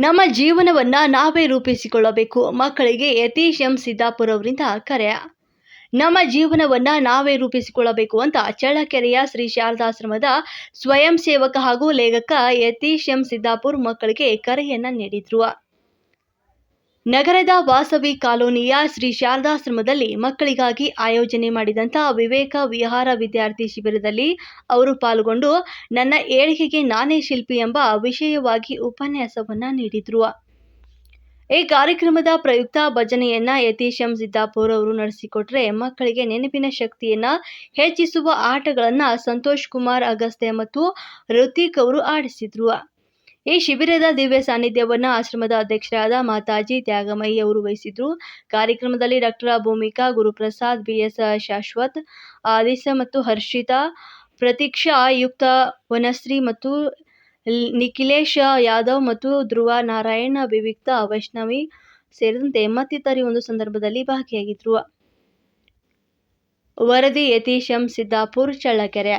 ನಮ್ಮ ಜೀವನವನ್ನ ನಾವೇ ರೂಪಿಸಿಕೊಳ್ಳಬೇಕು. ಮಕ್ಕಳಿಗೆ ಯತೀಶ್ ಎಂ ಸಿದ್ದಾಪುರ ಅವರಿಂದ ಕರೆ. ನಮ್ಮ ಜೀವನವನ್ನ ನಾವೇ ರೂಪಿಸಿಕೊಳ್ಳಬೇಕು ಅಂತ ಚಳ್ಳಕೆರೆಯ ಶ್ರೀ ಶಾರದಾಶ್ರಮದ ಸ್ವಯಂ ಸೇವಕ ಹಾಗೂ ಲೇಖಕ ಯತೀಶ್ ಎಂ ಸಿದ್ದಾಪುರ್ ಮಕ್ಕಳಿಗೆ ಕರೆಯನ್ನು ನೀಡಿದ್ರು. ನಗರದ ವಾಸವಿ ಕಾಲೋನಿಯ ಶ್ರೀ ಶಾರದಾಶ್ರಮದಲ್ಲಿ ಮಕ್ಕಳಿಗಾಗಿ ಆಯೋಜನೆ ಮಾಡಿದಂಥ ವಿವೇಕ ವಿಹಾರ ವಿದ್ಯಾರ್ಥಿ ಶಿಬಿರದಲ್ಲಿ ಅವರು ಪಾಲ್ಗೊಂಡು ನನ್ನ ಏಳಿಗೆಗೆ ನಾನೇ ಶಿಲ್ಪಿ ಎಂಬ ವಿಷಯವಾಗಿ ಉಪನ್ಯಾಸವನ್ನ ನೀಡಿದ್ರು. ಈ ಕಾರ್ಯಕ್ರಮದ ಪ್ರಯುಕ್ತ ಭಜನೆಯನ್ನ ಯತೀಶ್ ಎಂ ಸಿದ್ದಾಪುರ್ ಅವರು ನಡೆಸಿಕೊಟ್ರೆ ಮಕ್ಕಳಿಗೆ ನೆನಪಿನ ಶಕ್ತಿಯನ್ನ ಹೆಚ್ಚಿಸುವ ಆಟಗಳನ್ನ ಸಂತೋಷ್ ಕುಮಾರ್ ಅಗಸ್ತೆ ಮತ್ತು ಋತಿಕ್ ಅವರು ಆಡಿಸಿದ್ರು. ಈ ಶಿಬಿರದ ದಿವ್ಯ ಸಾನ್ನಿಧ್ಯವನ್ನು ಆಶ್ರಮದ ಅಧ್ಯಕ್ಷರಾದ ಮಾತಾಜಿ ತ್ಯಾಗಮಯಿ ಅವರು ವಹಿಸಿದ್ರು. ಕಾರ್ಯಕ್ರಮದಲ್ಲಿ ಡಾಕ್ಟರ್ ಭೂಮಿಕಾ ಗುರುಪ್ರಸಾದ್, ಬಿಎಸ್ ಶಾಶ್ವತ್, ಆದಿಸ ಮತ್ತು ಹರ್ಷಿತಾ, ಪ್ರತೀಕ್ಷಾ ಆಯುಕ್ತ ವನಶ್ರೀ ಮತ್ತು ನಿಖಿಲೇಶ್ ಯಾದವ್ ಮತ್ತು ಧ್ರುವ ನಾರಾಯಣ, ವಿವಿಕ್ತ ವೈಷ್ಣವಿ ಸೇರಿದಂತೆ ಮತ್ತಿತರಿ ಒಂದು ಸಂದರ್ಭದಲ್ಲಿ ಭಾಗಿಯಾಗಿದ್ರು. ವರದಿ ಯತೀಶಂ ಸಿದ್ದಾಪುರ್, ಚಳ್ಳಕೆರೆ.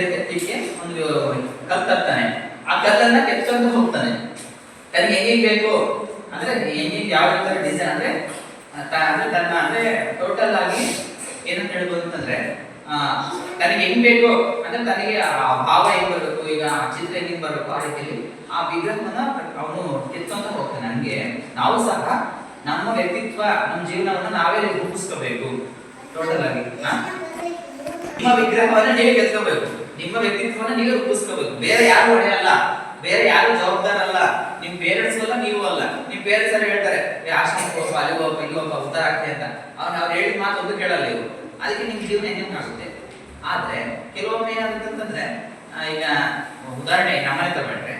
ಬೇರೆ ಕತ್ತಿಗೆ ಒಂದು ಕಲ್ ತರ್ತಾನೆ ಆ ಕಲ್ಲನ್ನ ಕೆತ್ತಂದು ಹೋಗ್ತಾನೆ. ತನಗೆ ಹೆಂಗೆ ಬೇಕು? ಅಂದ್ರೆ ಹೆಂಗೆ ಯಾವ ತರ ಡಿಸೈನ್ ಅಂದ್ರೆ ಅಂದ್ರೆ ತನ್ನ, ಅಂದ್ರೆ ಟೋಟಲ್ ಆಗಿ ಏನಂತ ಹೇಳ್ಬೋದು ಅಂತಂದ್ರೆ ತನಗೆ ಹೆಂಗ್ ಬೇಕು, ಅಂದ್ರೆ ತನಗೆ ಆ ಭಾವ ಹೆಂಗ್ ಬರಬೇಕು, ಈಗ ಚಿತ್ರ ಹೆಂಗ್ ಬರಬೇಕು ಆ ರೀತಿಯಲ್ಲಿ ಆ ವಿಗ್ರಹವನ್ನ ಅವನು ಕೆತ್ತಂತ ಹೋಗ್ತಾನೆ. ನಮ್ಗೆ ನಾವು ಸಹ ನಮ್ಮ ವ್ಯಕ್ತಿತ್ವ, ನಮ್ಮ ಜೀವನವನ್ನ ನಾವೇ ರೂಪಿಸ್ಕೋಬೇಕು. ಟೋಟಲ್ ಆಗಿ ನಿಮ್ಮ ವಿಗ್ರಹವನ್ನ ನೀವೇ ಕೆತ್ಕೋಬೇಕು. ನಿಮ್ಮ ವ್ಯಕ್ತಿತ್ವವನ್ನ ನೀವೇ ರೂಪಿಸ್ಕೋಬೇಕು. ಬೇರೆ ಯಾರು ಅಲ್ಲ ಬೇರೆ ಯಾರು ಜವಾಬ್ದಾರ ಅಲ್ಲ ನಿಮ್ ಪೇರೆಂಟ್ಸ್ ಅಲ್ಲ, ನೀವು ಅಲ್ಲ. ನಿಮ್ ಪೇರೆಂಟ್ಸ್ ಎಲ್ಲ ಹೇಳ್ತಾರೆ ಆಶ್ರಮಕ್ಕೆ ಹೋಗಪ್ಪ ಅಲ್ಲಿ ಹೋಗಪ್ಪ ಇಲ್ಲಿ ಹೋಗಪ್ಪ ಉದ್ದಾರ ಆಗ್ತಿ ಅಂತ. ಅವ್ನು ಅವ್ರು ಹೇಳಿದ ಮಾತು ಒಂದು ಕೇಳಲ್ಲ ಇವರು. ಅದಕ್ಕೆ ನಿಮ್ ಜೀವನ ಹೆಂಗೆ ಆಗುತ್ತೆ ಆದ್ರೆ, ಕೆಲವೊಮ್ಮೆ ಏನಂತಂದ್ರೆ ಈಗ ಉದಾಹರಣೆ ನಮ್ಮನೆ ತಗೊಂಡ್ರೆ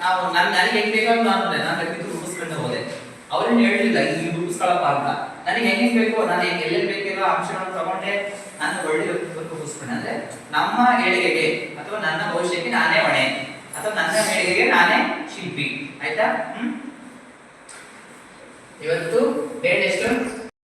ನಾವು, ನನ್, ನನಗೆ ಹೆಂಗ್ ಬೇಕಾದ್ರೂ ನಾನು ನನ್ನ ವ್ಯಕ್ತಿತ್ವ ರೂಪಿಸ್ಕೊಂಡು ಹೋದೆ. ಅವ್ರೇನು ಹೇಳಿಲ್ಲ ಇಲ್ಲಿ ರೂಪಿಸ್ಕೊಳಪ್ಪ ಅಂತ. ನನಗೆ ಹೆಂಗೆ ಬೇಕು, ನಾನು ಹೆಂಗೆ, ಎಲ್ಲೆಲ್ಲಿ ಬೇಕಿರೋ ಅಂಶಗಳನ್ನು ತಗೊಂಡೆ. ನಾನು ಒಳ್ಳೆ ನಮ್ಮ ಏಳಿಗೆಗೆ ಅಥವಾ ನನ್ನ ಭವಿಷ್ಯಕ್ಕೆ ನಾನೇ ಹೊಣೆ, ಅಥವಾ ನನ್ನ ಏಳಿಗೆಗೆ ನಾನೇ ಶಿಲ್ಪಿ. ಆಯ್ತಾ? ಇವತ್ತು ಡೇಟ್ ಎಷ್ಟು?